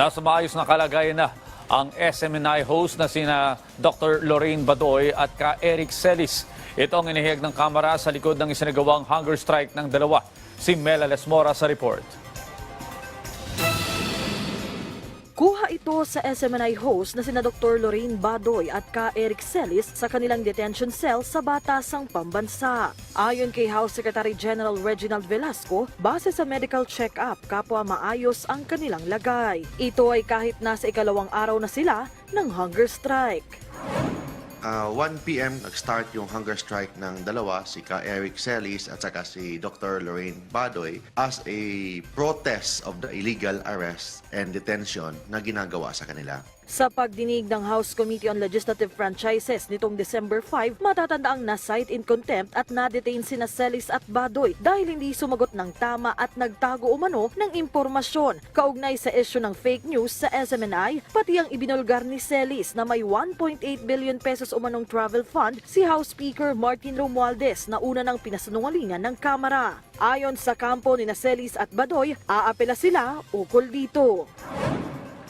Nasa maayos na kalagayan na ang SMNI host na sina Dr. Lorraine Badoy at ka Eric Celis. Ito ang inihiyag ng kamera sa likod ng isinagawang hunger strike ng dalawa. Si Mela Lesmora sa report. Kuha ito sa SMNI host na sina Dr. Lorraine Badoy at ka Eric Celis sa kanilang detention cell sa Batasang Pambansa. Ayon kay House Secretary General Reginald Velasco, base sa medical check-up, kapwa maayos ang kanilang lagay. Ito ay kahit nasa ikalawang araw na sila ng hunger strike. Ah, 1 p.m. nag-start yung hunger strike ng dalawa, si Ka Eric Celis at saka si Dr. Lorraine Badoy as a protest of the illegal arrest and detention na ginagawa sa kanila. Sa pagdinig ng House Committee on Legislative Franchises nitong December 5, matatandaang na-cite in contempt at na-detain sina Celis at Badoy dahil hindi sumagot ng tama at nagtago umano ng impormasyon kaugnay sa issue ng fake news sa SMNI, pati ang ibinulgar ni Celis na may 1.8 billion pesos umanong travel fund si House Speaker Martin Romualdez na una ng pinasinungalingan ng Kamara. Ayon sa kampo ni Celis at Badoy, aapela sila ukol dito.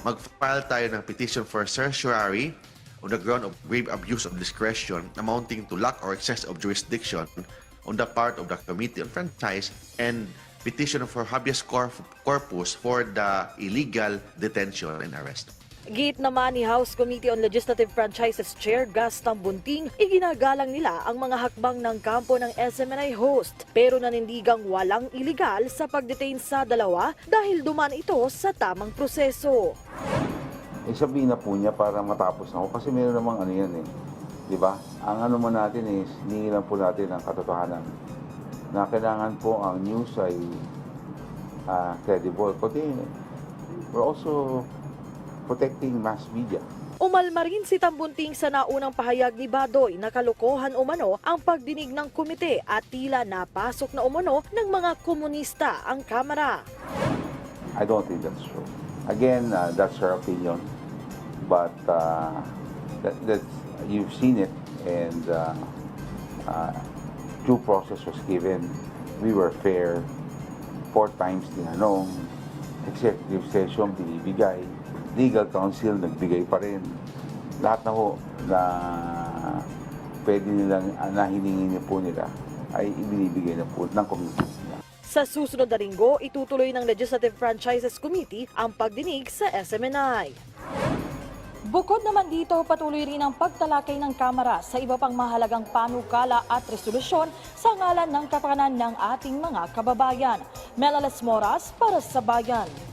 Mag-file tayo ng petition for certiorari on the ground of grave abuse of discretion amounting to lack or excess of jurisdiction on the part of the Committee on Franchise and petition for habeas corp- corpus for the illegal detention and arrest. Git naman ni House Committee on Legislative Franchises Chair Gaston Bunting, iginagalang nila ang mga hakbang ng kampo ng SMNI host pero nanindigang walang iligal sa pagdetain sa dalawa dahil duman ito sa tamang proseso. Eh sabihin na po niya para matapos na ako kasi meron namang ano yan eh. Di ba? Ang ano man natin is, hiningi lang po natin ang katotohanan. Na kailangan po ang news ay ah, credible. Kundi we're also protecting mass media. Umalma rin si Tambunting sa naunang pahayag ni Badoy na kalokohan umano ang pagdinig ng komite at tila napasok na umano ng mga komunista ang kamera. I don't think that's true. Again, uh, that's her opinion. But uh, that, that you've seen it and uh, uh, due process was given. We were fair. Four times tinanong. Executive session binibigay. Legal counsel nagbigay pa rin. Lahat na ho na pwede nilang uh, na hiningi niyo po nila ay ibinibigay na po ng committee. Sa susunod na linggo, itutuloy ng Legislative Franchises Committee ang pagdinig sa SMNI. Bukod naman dito, patuloy rin ang pagtalakay ng Kamara sa iba pang mahalagang panukala at resolusyon sa ngalan ng kapakanan ng ating mga kababayan. Melales Moras para sa Bayan.